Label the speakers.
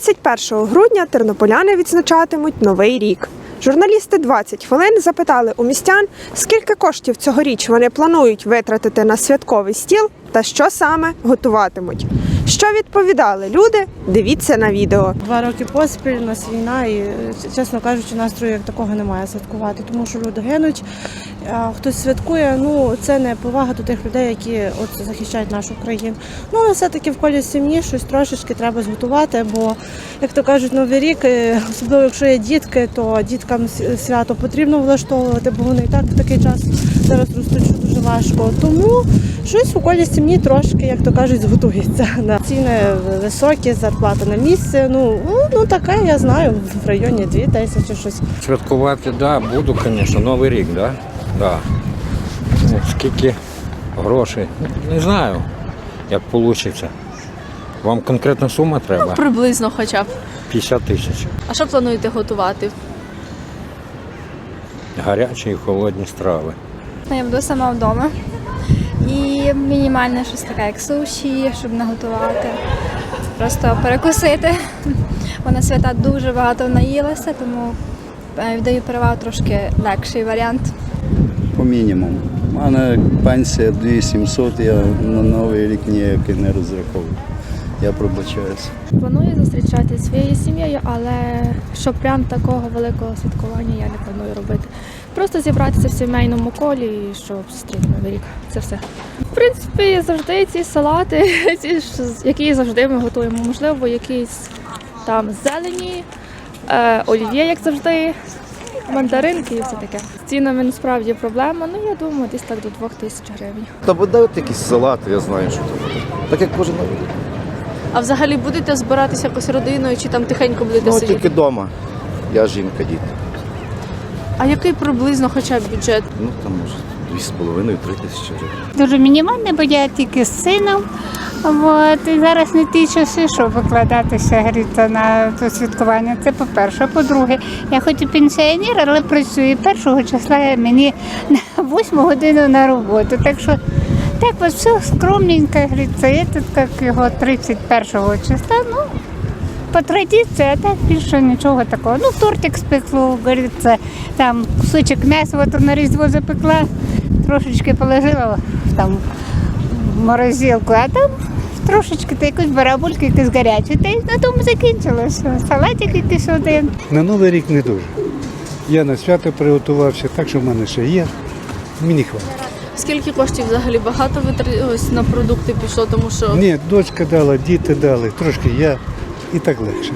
Speaker 1: 31 грудня тернополяни відзначатимуть новий рік. Журналісти 20 хвилин запитали у містян, скільки коштів цьогоріч вони планують витратити на святковий стіл та що саме готуватимуть. Що відповідали люди? Дивіться на відео.
Speaker 2: Два роки поспіль у нас війна, і чесно кажучи, настрою як такого немає святкувати, тому що люди гинуть. Хтось святкує, ну це не повага до тих людей, які от захищають нашу країну. Ну але все-таки в колі сім'ї щось трошечки треба зготувати, бо як то кажуть, новий рік, е, особливо якщо є дітки, то діткам свято потрібно влаштовувати, бо вони і так в такий час зараз ростуть дуже важко. Тому щось у колі сім'ї трошки, як то кажуть, зготується. Ціни високі, зарплата на місці. Ну, ну, ну таке я знаю, в районі 2 тисячі щось.
Speaker 3: Святкувати, да, буду, звісно, Новий рік, да? Да. Ну, Скільки грошей? Не знаю, як вийде. Вам конкретна сума треба?
Speaker 4: Приблизно хоча б.
Speaker 3: 50 тисяч.
Speaker 4: А що плануєте готувати?
Speaker 3: Гарячі і холодні страви.
Speaker 5: Я буду сама вдома. І мінімальне щось таке, як суші, щоб наготувати. Просто перекусити. Вона свята дуже багато наїлася, тому е, віддаю перевагу трошки легший варіант.
Speaker 6: По мінімуму. У мене пенсія 2700, я на новий рік ніякий не розраховую. Я пробачаюся.
Speaker 7: Планую зустрічатися зі своєю сім'єю, але щоб прям такого великого святкування я не планую робити. Просто зібратися в сімейному колі і щоб зустріти новий рік. Це все. В принципі, завжди ці салати, ці які завжди ми готуємо. Можливо, якісь там зелені, е, олів'є, як завжди, мандаринки і все таке. З цінами насправді проблема. Ну я думаю, десь так до двох тисяч гривень.
Speaker 8: Та буде от якийсь салат, я знаю, що це буде. Так як кожен новий рік.
Speaker 4: А взагалі будете збиратися якось родиною чи там тихенько будете
Speaker 8: Ну,
Speaker 4: сидіти?
Speaker 8: тільки вдома. Я жінка, діти.
Speaker 4: А який приблизно хоча б бюджет?
Speaker 8: Ну там може дві з половиною, три тисячі гривень.
Speaker 9: Дуже мінімальне, бо я тільки з сином. От, і зараз не ті часи, щоб викладатися гріти на це святкування. Це по-перше. А По-друге, я хоч і пенсіонер, але працюю першого числа мені на 8 годину на роботу. Так що так от все скромненько гріться. Я тут як його 31 числа. Ну, по традиції, а так більше нічого такого. Ну, тортик спекло, говориться, там кусочок м'яса от на різдво запекла, трошечки положила там в морозилку, а там трошечки та якусь барабульки, якісь гарячі. Та й на тому закінчилося. Салатик якийсь один.
Speaker 10: На Новий рік не дуже. Я на свято приготувався, так що в мене ще є. Мені хватить.
Speaker 4: Скільки коштів взагалі багато витратилось ось на продукти пішло, тому що
Speaker 10: Ні, дочка дала, діти дали, трошки я і так легше.